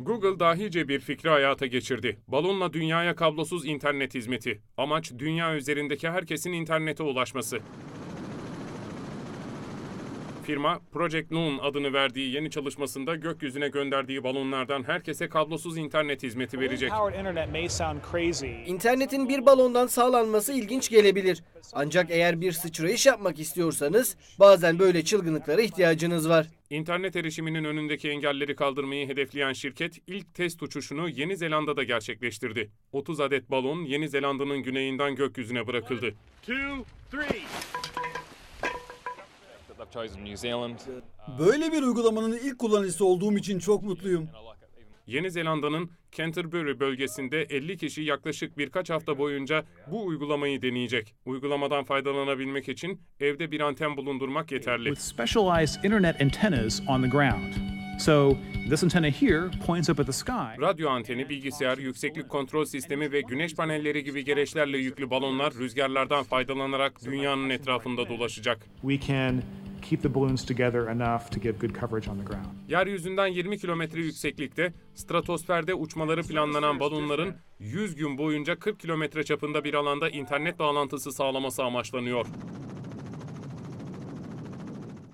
Google dahice bir fikri hayata geçirdi. Balonla dünyaya kablosuz internet hizmeti. Amaç dünya üzerindeki herkesin internete ulaşması. Firma, Project Loon adını verdiği yeni çalışmasında gökyüzüne gönderdiği balonlardan herkese kablosuz internet hizmeti verecek. İnternetin bir balondan sağlanması ilginç gelebilir. Ancak eğer bir sıçrayış yapmak istiyorsanız bazen böyle çılgınlıklara ihtiyacınız var. İnternet erişiminin önündeki engelleri kaldırmayı hedefleyen şirket ilk test uçuşunu Yeni Zelanda'da gerçekleştirdi. 30 adet balon Yeni Zelanda'nın güneyinden gökyüzüne bırakıldı. New Zealand. Böyle bir uygulamanın ilk kullanıcısı olduğum için çok mutluyum. Yeni Zelanda'nın Canterbury bölgesinde 50 kişi yaklaşık birkaç hafta boyunca bu uygulamayı deneyecek. Uygulamadan faydalanabilmek için evde bir anten bulundurmak yeterli. with specialized internet antennas on the ground. So this antenna here points up at the sky. Radyo anteni, bilgisayar, yükseklik kontrol sistemi ve güneş panelleri gibi gereçlerle yüklü balonlar rüzgarlardan faydalanarak dünyanın etrafında dolaşacak. We can keep the balloons together enough to give good coverage on the ground. Yeryüzünden 20 kilometre yükseklikte stratosferde uçmaları planlanan balonların 100 gün boyunca 40 kilometre çapında bir alanda internet bağlantısı sağlaması amaçlanıyor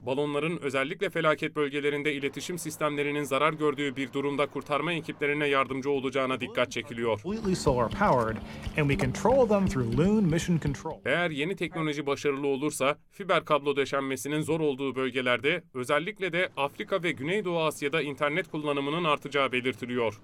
balonların özellikle felaket bölgelerinde iletişim sistemlerinin zarar gördüğü bir durumda kurtarma ekiplerine yardımcı olacağına dikkat çekiliyor. Eğer yeni teknoloji başarılı olursa fiber kablo döşenmesinin zor olduğu bölgelerde özellikle de Afrika ve Güneydoğu Asya'da internet kullanımının artacağı belirtiliyor.